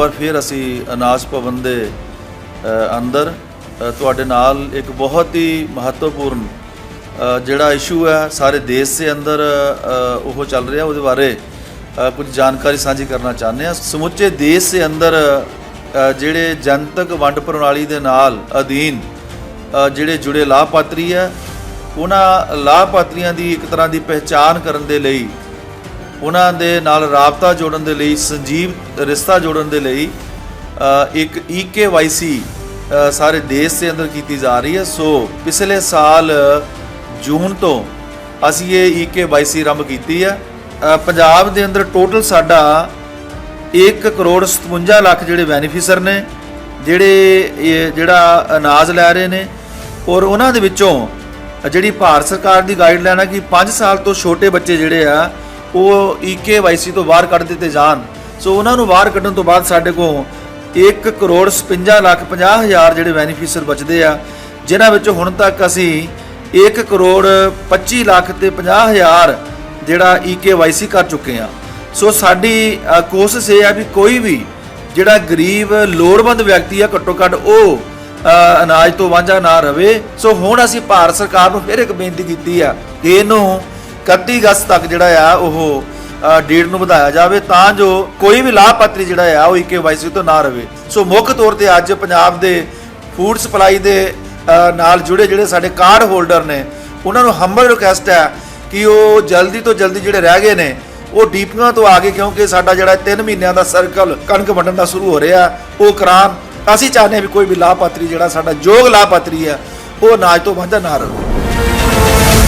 ਵਾਰ ਫਿਰ ਅਸੀਂ ਅਨਾਜ ਭਵਨ ਦੇ ਅੰਦਰ ਤੁਹਾਡੇ ਨਾਲ ਇੱਕ ਬਹੁਤ ਹੀ ਮਹੱਤਵਪੂਰਨ ਜਿਹੜਾ ਇਸ਼ੂ ਹੈ, ਸਾਰੇ ਦੇਸ਼ ਦੇ ਅੰਦਰ ਉਹ ਚੱਲ ਰਿਹਾ, ਉਹਦੇ ਬਾਰੇ ਕੁਝ ਜਾਣਕਾਰੀ ਸਾਂਝੀ ਕਰਨਾ ਚਾਹੁੰਦੇ ਹਾਂ। ਸਮੁੱਚੇ ਦੇਸ਼ ਦੇ ਅੰਦਰ ਜਿਹੜੇ ਜਨਤਕ ਵੰਡ ਪ੍ਰਣਾਲੀ ਦੇ ਨਾਲ ਅਧੀਨ ਜਿਹੜੇ ਜੁੜੇ ਲਾਭਪਾਤਰੀ ਹੈ, ਉਹਨਾਂ ਲਾਭਪਾਤਰੀਆਂ ਦੀ ਇੱਕ ਤਰ੍ਹਾਂ ਦੀ ਪਹਿਚਾਣ ਕਰਨ ਦੇ ਲਈ ਉਹਨਾਂ ਦੇ ਨਾਲ ਰਾਬਤਾ ਜੋੜਨ ਦੇ ਲਈ ਸੰਜੀਵ ਰਿਸ਼ਤਾ ਜੋੜਨ ਦੇ ਲਈ ਅ, ਇੱਕ EKYC ਅ, ਸਾਰੇ ਦੇਸ਼ ਦੇ ਅੰਦਰ ਕੀਤੀ ਜਾ ਰਹੀ ਹੈ। ਸੋ ਪਿਛਲੇ ਸਾਲ ਜੂਨ ਤੋਂ ਅਸੀਂ ਇਹ EKYC ਆਰੰਭ ਕੀਤੀ ਹੈ। ਪੰਜਾਬ ਦੇ ਅੰਦਰ ਟੋਟਲ ਸਾਡਾ 1 ਕਰੋੜ 57 ਲੱਖ ਜਿਹੜੇ ਬੈਨੀਫੀਸ਼ਰ ਨੇ ਜਿਹੜੇ ਜਿਹੜਾ ਅਨਾਜ ਲੈ ਰਹੇ ਨੇ ਔਰ ਉਹਨਾਂ ਦੇ ਵਿੱਚੋਂ ਜਿਹੜੀ ਭਾਰਤ ਸਰਕਾਰ ਦੀ ਗਾਈਡਲਾਈਨ ਆ ਕਿ 5 ਸਾਲ ਤੋਂ ਛੋਟੇ ਬੱਚੇ ਜਿਹੜੇ ਆ ਉਹ EKYC ਤੋਂ ਬਾਹਰ ਕੱਢ ਦਿੱਤੇ ਜਾਣ। ਸੋ ਉਹਨਾਂ ਨੂੰ ਬਾਹਰ ਕੱਢਣ ਤੋਂ ਬਾਅਦ ਸਾਡੇ ਕੋਲ 1 ਕਰੋੜ 56 ਲੱਖ 50 ਹਜ਼ਾਰ ਜਿਹੜੇ ਬੈਨੀਫੀਸ਼ੀਅਰ ਬਚਦੇ ਆ, ਜਿਨ੍ਹਾਂ ਵਿੱਚ ਹੁਣ ਤੱਕ ਅਸੀਂ 1 ਕਰੋੜ 25 ਲੱਖ ਤੇ 50 ਹਜ਼ਾਰ ਜਿਹੜਾ EKYC ਕਰ ਚੁੱਕੇ ਆ। ਸੋ ਸਾਡੀ ਕੋਸ਼ਿਸ਼ ਇਹ ਆ ਵੀ ਕੋਈ ਵੀ ਜਿਹੜਾ ਗਰੀਬ, ਲੋੜਵੰਦ ਵਿਅਕਤੀ ਆ, ਘੱਟੋ ਘੱਟ ਉਹ ਅਨਾਜ ਤੋਂ ਵਾਂਝਾ ਨਾ ਰਵੇ। ਸੋ ਹੁਣ ਅਸੀਂ ਭਾਰਤ ਸਰਕਾਰ ਨੂੰ ਫਿਰ ਇੱਕ ਬੇਨਤੀ ਕੀਤੀ ਆ ਕਿ ਇਹਨੂੰ 31 ਅਗਸਤ ਤੱਕ ਜਿਹੜਾ ਆ ਉਹ ਡੇਟ ਨੂੰ ਵਧਾਇਆ ਜਾਵੇ, ਤਾਂ ਜੋ ਕੋਈ ਵੀ ਲਾਭਪਾਤਰੀ ਜਿਹੜਾ ਆ ਉਹ EKYC ਤੋਂ ਨਾ ਰਵੇ। ਸੋ ਮੁੱਖ ਤੌਰ ਤੇ ਅੱਜ ਪੰਜਾਬ ਦੇ ਫੂਡ ਸਪਲਾਈ ਦੇ ਨਾਲ ਜੁੜੇ ਜਿਹੜੇ ਸਾਡੇ ਕਾਰਡ ਹੋਲਡਰ ਨੇ, ਉਹਨਾਂ ਨੂੰ ਹੰਬਲ ਰਿਕੁਐਸਟ ਹੈ ਕਿ ਉਹ ਜਲਦੀ ਤੋਂ ਜਲਦੀ ਜਿਹੜੇ ਰਹਿ ਗਏ ਨੇ, ਉਹ ਡੀਪੀਆਂ ਤੋਂ ਆ ਕੇ ਕਿਉਂਕਿ ਸਾਡਾ ਜਿਹੜਾ 3 ਮਹੀਨਿਆਂ ਦਾ ਸਰਕਲ ਕਣਕ ਵੰਡਣ ਦਾ ਸ਼ੁਰੂ ਹੋ ਰਿਹਾ, ਉਹ ਕਰਾਨ ਅਸੀਂ ਚਾਹੁੰਦੇ ਹਾਂ ਵੀ ਕੋਈ ਵੀ ਲਾਭਪਾਤਰੀ ਜਿਹੜਾ ਸਾਡਾ ਯੋਗ ਲਾਭਪਾਤਰੀ ਹੈ, ਉਹ ਅਨਾਜ ਤੋਂ ਵਾਂਝਾ ਨਾ ਰਹੇ